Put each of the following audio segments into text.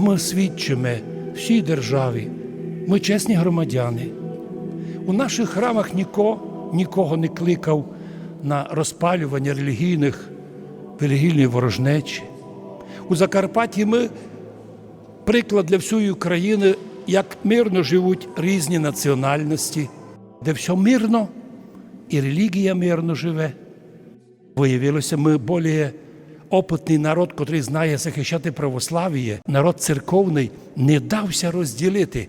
Ми свідчимо всій державі, ми чесні громадяни. У наших храмах ніко, нікого не кликав на розпалювання релігійних, релігійної ворожнечі. У Закарпатті ми приклад для всієї України, як мирно живуть різні національності, де все мирно і релігія мирно живе. Виявилося, ми більш опитний народ, котрий знає захищати православ'я, народ церковний, не дався розділити.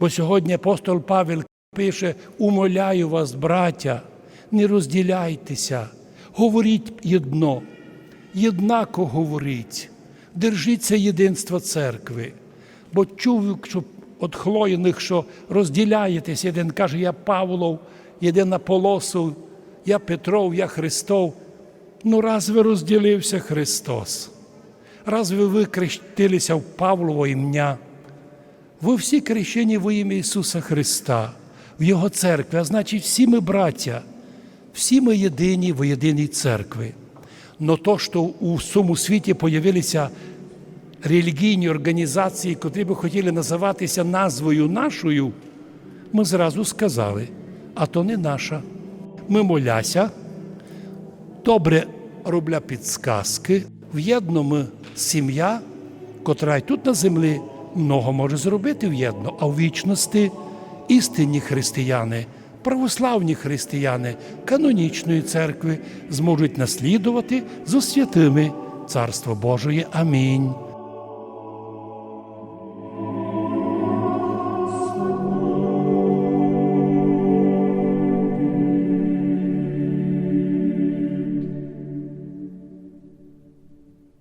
Бо сьогодні апостол Павел пише: умоляю вас, браття, не розділяйтеся, говоріть єдно, єднако говоріть, держіться єдинства церкви. Бо чув, що від хлоєних, що розділяєтесь, один каже, я Павлов, один Аполосов, я Петров, я Христов. Ну, разве розділився Христос? Разве ви крестилися в Павлово ім'я? Ви всі крещені во ім'я Ісуса Христа, в Його церкві, а значить, всі ми браття, всі ми єдині в єдиній церкві. Но то, що у всьому світі появилися релігійні організації, котрі би хотіли називатися назвою нашою, ми зразу сказали, а то не наша. Ми моляся, добре робля підсказки, в'єдно ми сім'я, котра й тут на землі много може зробити в'єдно, а в вічності істинні християни, православні християни канонічної церкви зможуть наслідувати зо святими Царство Божої. Амінь.